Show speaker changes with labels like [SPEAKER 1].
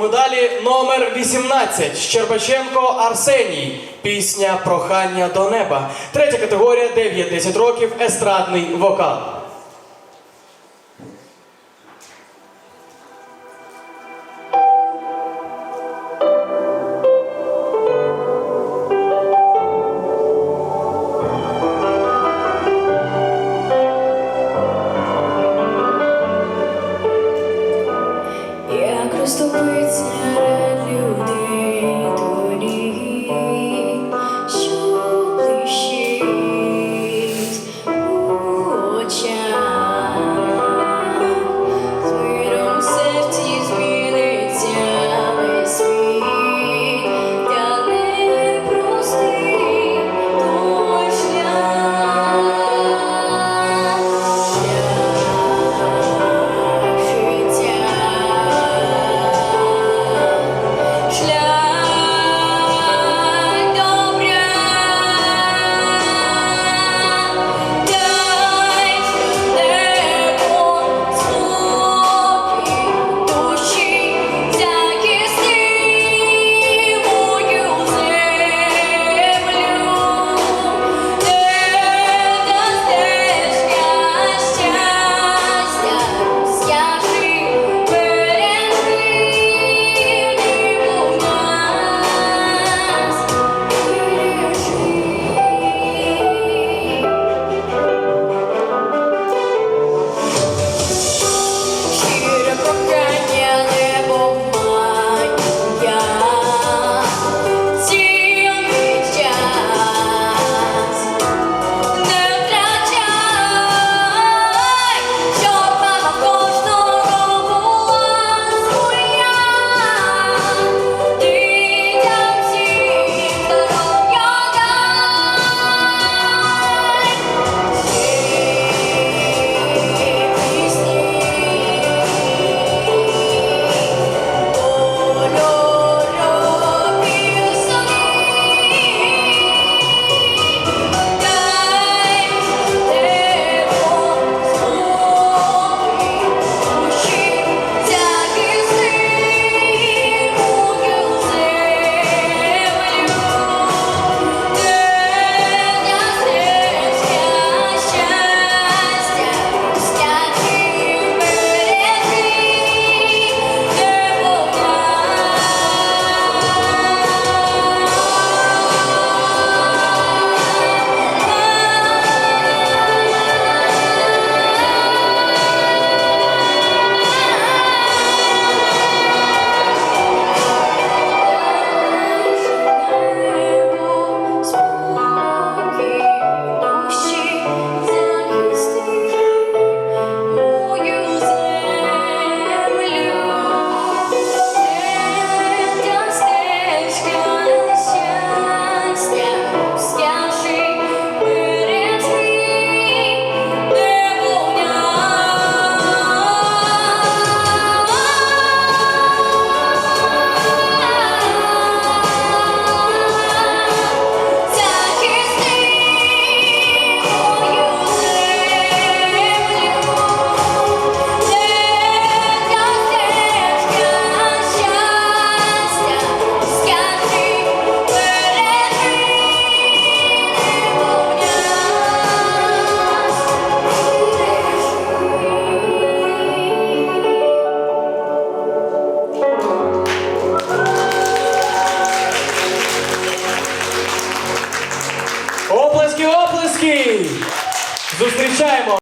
[SPEAKER 1] Про медалі номер 18 Щербаченко Арсеній. Пісня Прохання до неба. Третя категорія 9-10 років. Естрадний вокал. Зустрічаємо!